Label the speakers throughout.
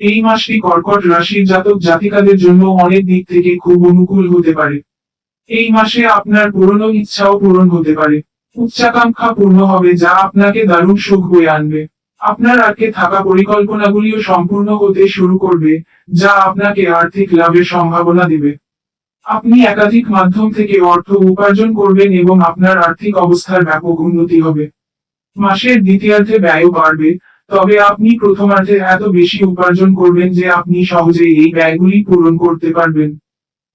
Speaker 1: এই মাসটি কর্কট রাশির জাতক জাতিকাদের জন্য অনেক দিক থেকে খুব অনুকূল হতে পারে। এই মাসে আপনার পুরনো ইচ্ছাও পূরণ হতে পারে। উচ্চাকাঙ্ক্ষা পূর্ণ হবে যা আপনাকে দারুণ সুখ বয়ে আনবে। আপনার আটকে থাকা পরিকল্পনাগুলিও সম্পূর্ণ হতে শুরু করবে, যা আপনাকে আর্থিক লাভের সম্ভাবনা দেবে। আপনি একাধিক মাধ্যম থেকে অর্থ উপার্জন করবেন এবং আপনার আর্থিক অবস্থার ব্যাপক উন্নতি হবে। মাসের দ্বিতীয়ার্ধে ব্যয়ও বাড়বে তবে আপনি প্রথমার্ধে এত বেশি উপার্জন করবেন যে আপনি সহজেই এই ব্যয়গুলি পূরণ করতে পারবেন।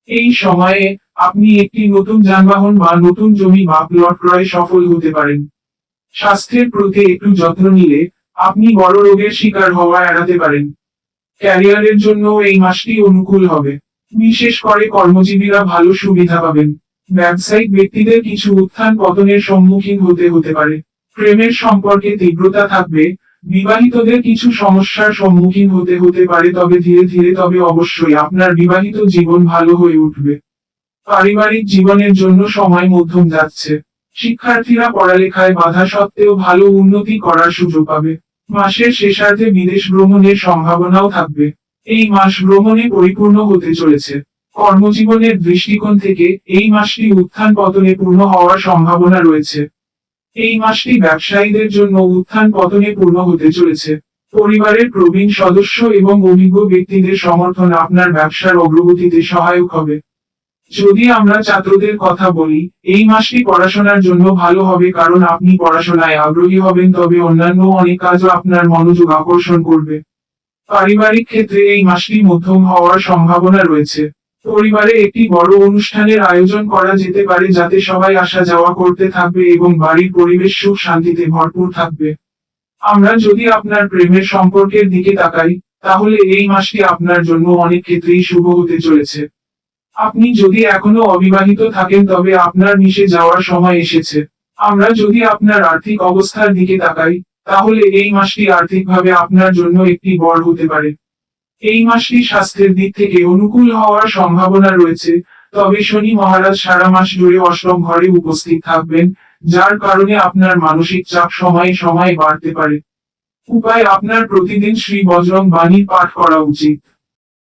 Speaker 1: এই সময়ে আপনি একটি নতুন যানবাহন বা নতুন জমি বা প্লট ক্রয়ে সফল হতে পারেন। স্বাস্থ্যের প্রতি একটু যত্ন নিলে আপনি বড় রোগের শিকার হওয়া এড়াতে পারেন। ক্যারিয়ারের জন্য এই মাসটি অনুকূল হবে। বিশেষ করে কর্মজীবীরা ভালো সুবিধা পাবেন। ব্যবসায়িক ব্যক্তিদের কিছু উত্থান পতনের সম্মুখীন হতে হতে পারে। প্রেমের সম্পর্কে তীব্রতা থাকবে বিবাহিতদের কিছু সমস্যার সম্মুখীন হতে হতে পারে, তবে ধীরে ধীরে, তবে অবশ্যই আপনার বিবাহিত জীবন ভালো হয়ে উঠবে। পারিবারিক জীবনের জন্য সময় মধ্যম যাচ্ছে। শিক্ষার্থীরা পড়ালেখায় বাধা সত্ত্বেও ভালো উন্নতি করার সুযোগ পাবে। মাসের শেষার্ধে বিদেশ ভ্রমণের সম্ভাবনাও থাকবে। এই মাস ভ্রমণে পরিপূর্ণ হতে চলেছে। কর্মজীবনের দৃষ্টিকোণ থেকে এই মাসটি উত্থান পতনে পূর্ণ হওয়ার সম্ভাবনা রয়েছে। এই মাসটি ব্যবসায়ীদের জন্য উত্থান পতনে পূর্ণ হতে চলেছে। পরিবারের প্রবীণ সদস্য এবং অভিজ্ঞ ব্যক্তিদের সমর্থন আপনার ব্যবসার অগ্রগতিতে সহায়ক হবে। যদি আমরা ছাত্রদের কথা বলি, এই মাসটি পড়াশোনার জন্য ভালো হবে কারণ আপনি পড়াশোনায় আগ্রহী হবেন, তবে অন্যান্য অনেক কাজও আপনার মনোযোগ আকর্ষণ করবে। পারিবারিক ক্ষেত্রে এই মাসটি মধ্যম হওয়ার সম্ভাবনা রয়েছে। পরিবারে একটি বড় অনুষ্ঠানের আয়োজন করা যেতে পারে যাতে সবাই আসা যাওয়া করতে থাকবে এবং বাড়ির পরিবেশ সুখ শান্তিতে ভরপুর থাকবে। আমরা যদি আপনার প্রেমের সম্পর্কের দিকে তাকাই, তাহলে এই মাসটি আপনার জন্য অনেক ক্ষেত্রেই শুভ হতে চলেছে। আপনি যদি এখনও অবিবাহিত থাকেন, তবে আপনার মিশে যাওয়ার সময় এসেছে। আমরা যদি আপনার আর্থিক অবস্থার দিকে তাকাই, তাহলে এই মাসটি আর্থিকভাবে আপনার জন্য একটি বড় হতে পারে। এই মাসটি স্বাস্থ্যের দিক থেকে অনুকূল হওয়ার সম্ভাবনা রয়েছে, তবে শনি মহারাজ সারা মাস জুড়ে অষ্টম ঘরে উপস্থিত থাকবেন, যার কারণে আপনার মানসিক চাপ সময়ে সময়ে বাড়তে পারে। উপায়, আপনার প্রতিদিন শ্রী বজরং বাণী পাঠ করা উচিত।